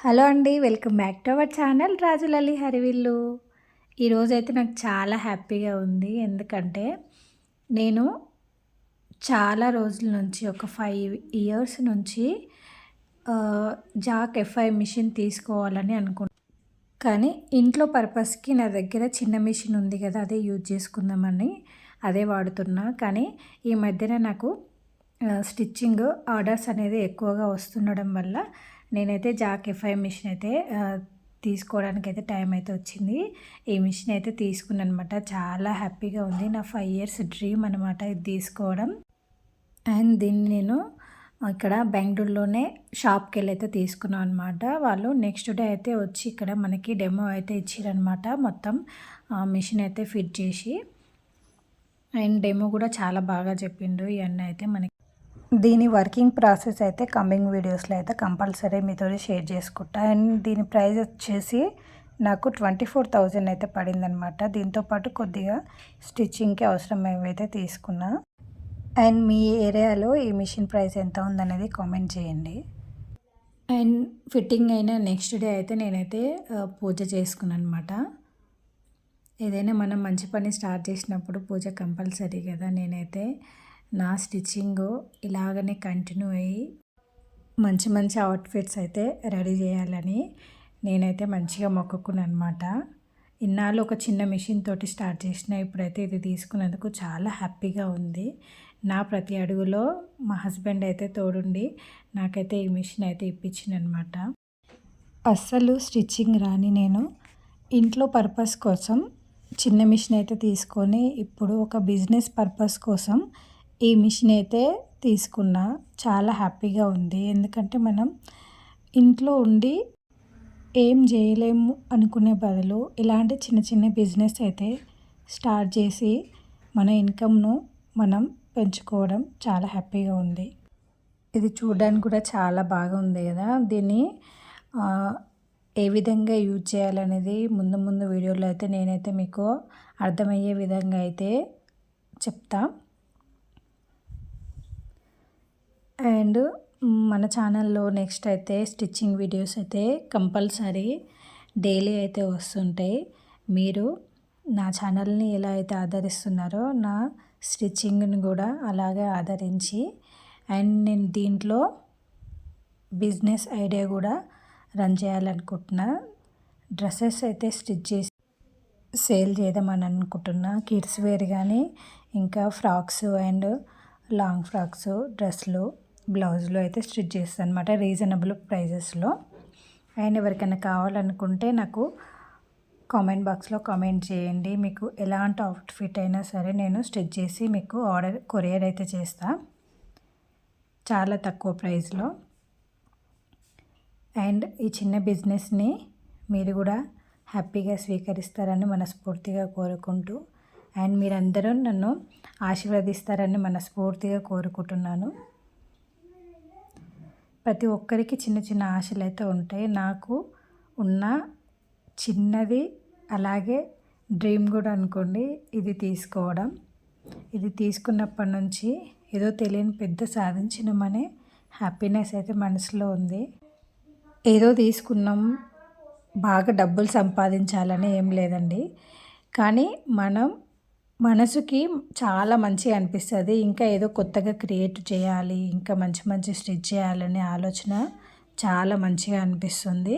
Hello అండి welcome back to our channel రాజులలి హరివిల్లు. ఈరోజైతే నాకు చాలా హ్యాపీగా ఉంది. ఎందుకంటే నేను చాలా రోజుల నుంచి ఒక ఫైవ్ ఇయర్స్ నుంచి జాక్ ఎఫ్ఐ మిషన్ తీసుకోవాలని అనుకుంటున్నాను కానీ ఇంట్లో పర్పస్కి నా దగ్గర చిన్న మిషన్ ఉంది కదా అదే యూజ్ చేసుకుందామని అదే వాడుతున్నా. కానీ ఈ మధ్యన నాకు స్టిచ్చింగ్ ఆర్డర్స్ అనేది ఎక్కువగా వస్తుండడం వల్ల నేనైతే జాకెఫై మిషన్ అయితే తీసుకోవడానికి అయితే టైం అయితే వచ్చింది. ఈ మిషన్ అయితే తీసుకున్నాను అనమాట చాలా హ్యాపీగా ఉంది. నా ఫైవ్ ఇయర్స్ డ్రీమ్ అనమాట ఇది తీసుకోవడం. అండ్ దీన్ని నేను ఇక్కడ బెంగళూరులోనే షాప్కి వెళ్ళి అయితే తీసుకున్నాం అనమాట వాళ్ళు నెక్స్ట్ డే అయితే వచ్చి ఇక్కడ మనకి డెమో అయితే ఇచ్చారనమాట మొత్తం మిషన్ అయితే ఫిట్ చేసి. అండ్ డెమో కూడా చాలా బాగా చెప్పిండు ఇవన్నీ అయితే మనకి దీని వర్కింగ్ ప్రాసెస్ అయితే కమింగ్ వీడియోస్లో అయితే కంపల్సరీ మీతో షేర్ చేసుకుంటా. అండ్ దీని ప్రైస్ వచ్చేసి నాకు ట్వంటీ ఫోర్ థౌజండ్ అయితే పడిందనమాట దీంతోపాటు కొద్దిగా స్టిచ్చింగ్కి అవసరం ఏవైతే తీసుకున్నా. అండ్ మీ ఏరియాలో ఈ మిషన్ ప్రైస్ ఎంత ఉందనేది కామెంట్ చేయండి. అండ్ ఫిట్టింగ్ అయిన నెక్స్ట్ డే అయితే నేనైతే పూజ చేసుకున్నాను అనమాట ఏదైనా మనం మంచి పని స్టార్ట్ చేసినప్పుడు పూజ కంపల్సరీ కదా నేనైతే. నా స్టిచ్చింగ్ ఇలాగనే కంటిన్యూ అయ్యి మంచి మంచి అవుట్ఫిట్స్ అయితే రెడీ చేయాలని నేనైతే మంచిగా మొక్కుకున్నాను అనమాట ఇన్నాళ్ళు ఒక చిన్న మిషన్ తోటి స్టార్ట్ చేసిన ఇప్పుడైతే ఇది తీసుకున్నందుకు చాలా హ్యాపీగా ఉంది. నా ప్రతి అడుగులో మా హస్బెండ్ అయితే తోడుండి నాకైతే ఈ మిషన్ అయితే ఇప్పించిందనమాట అస్సలు స్టిచ్చింగ్ రాని నేను ఇంట్లో పర్పస్ కోసం చిన్న మిషన్ అయితే తీసుకొని ఇప్పుడు ఒక బిజినెస్ పర్పస్ కోసం ఈ మిషన్ అయితే తీసుకున్నా. చాలా హ్యాపీగా ఉంది. ఎందుకంటే మనం ఇంట్లో ఉండి ఏం చేయలేము అనుకునే బదులు ఇలాంటి చిన్న చిన్న బిజినెస్ అయితే స్టార్ట్ చేసి మన ఇన్కమ్ను మనం పెంచుకోవడం చాలా హ్యాపీగా ఉంది. ఇది చూడడానికి కూడా చాలా బాగా ఉంది కదా. దీన్ని ఏ విధంగా యూజ్ చేయాలనేది ముందు ముందు వీడియోలో అయితే నేనైతే మీకు అర్థమయ్యే విధంగా అయితే చెప్తా. అండ్ మన ఛానల్లో నెక్స్ట్ అయితే స్టిచ్చింగ్ వీడియోస్ అయితే కంపల్సరీ డైలీ అయితే వస్తుంటాయి. మీరు నా ఛానల్ని ఎలా అయితే ఆదరిస్తున్నారో నా స్టిచ్చింగ్ని కూడా అలాగే ఆదరించి అండ్ నేను దీంట్లో బిజినెస్ ఐడియా కూడా రన్ చేయాలనుకుంటున్నా. డ్రెస్సెస్ అయితే స్టిచ్ చేసి సేల్ చేద్దామని అనుకుంటున్నా. కిడ్స్ వేర్ కానీ ఇంకా ఫ్రాక్స్ అండ్ లాంగ్ ఫ్రాక్స్ డ్రెస్లు బ్లౌజ్లో అయితే స్టిచ్ చేస్తాను అనమాట రీజనబుల్ ప్రైజెస్లో. అండ్ ఎవరికైనా కావాలనుకుంటే నాకు కామెంట్ బాక్స్లో కామెంట్ చేయండి మీకు ఎలాంటి అవుట్ఫిట్ అయినా సరే నేను స్టిచ్ చేసి మీకు ఆర్డర్ కొరియర్ అయితే చేస్తా. చాలా తక్కువ ప్రైస్లో అండ్ ఈ చిన్న బిజినెస్ని మీరు కూడా హ్యాపీగా స్వీకరిస్తారని మనస్ఫూర్తిగా కోరుకుంటూ అండ్ మీరందరూ నన్ను ఆశీర్వదిస్తారని మనస్ఫూర్తిగా కోరుకుంటున్నాను. ప్రతి ఒక్కరికి చిన్న చిన్న ఆశలు అయితే ఉంటాయి. నాకు ఉన్న చిన్నది అలాగే డ్రీమ్ కూడా అనుకోండి ఇది తీసుకోవడం. ఇది తీసుకున్నప్పటి నుంచి ఏదో తెలియని పెద్ద సాధించినమనే హ్యాపీనెస్ అయితే మనసులో ఉంది. ఏదో తీసుకున్నాం బాగా డబ్బులు సంపాదించాలని ఏం లేదండి. కానీ మనం మనసుకి చాలా మంచిగా అనిపిస్తుంది. ఇంకా ఏదో కొత్తగా క్రియేట్ చేయాలి ఇంకా మంచి మంచి స్టిచ్ చేయాలనే ఆలోచన చాలా మంచిగా అనిపిస్తుంది.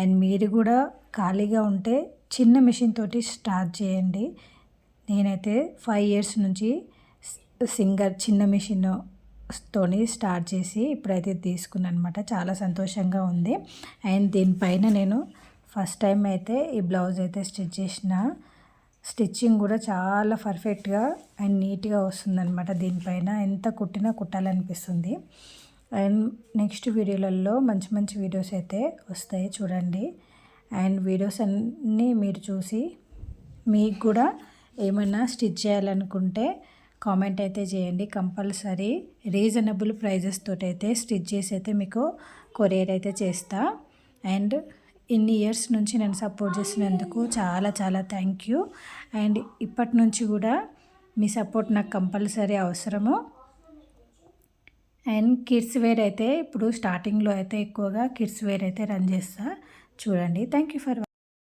అండ్ మీరు కూడా ఖాళీగా ఉంటే చిన్న మిషన్ తోటి స్టార్ట్ చేయండి. నేనైతే ఫైవ్ ఇయర్స్ నుంచి సింగర్ చిన్న మిషన్ తోని స్టార్ట్ చేసి ఇప్పుడైతే తీసుకున్నాను అనమాట చాలా సంతోషంగా ఉంది. అండ్ దీనిపైన నేను ఫస్ట్ టైం అయితే ఈ బ్లౌజ్ అయితే స్టిచ్ చేసిన స్టిచ్చింగ్ కూడా చాలా పర్ఫెక్ట్గా అండ్ నీట్గా వస్తుందన్నమాట దీనిపైన. ఎంత కుట్టినా కుట్టాలనిపిస్తుంది. అండ్ నెక్స్ట్ వీడియోలలో మంచి మంచి వీడియోస్ అయితే వస్తాయి చూడండి. అండ్ వీడియోస్ అన్నీ మీరు చూసి మీకు కూడా ఏమైనా స్టిచ్ చేయాలనుకుంటే కామెంట్ అయితే చేయండి. కంపల్సరీ రీజనబుల్ ప్రైజెస్ తోటి అయితే స్టిచ్ చేసి అయితే మీకు కొరియర్ అయితే చేస్తా. అండ్ ఇన్ని ఇయర్స్ నుంచి నన్ను సపోర్ట్ చేసినందుకు చాలా చాలా థ్యాంక్ యూ. అండ్ ఇప్పటి నుంచి కూడా మీ సపోర్ట్ నాకు కంపల్సరీ అవసరము. అండ్ కిడ్స్ వేర్ అయితే ఇప్పుడు స్టార్టింగ్లో అయితే ఎక్కువగా కిడ్స్ వేర్ అయితే రన్ చేస్తా. చూడండి. Thank you for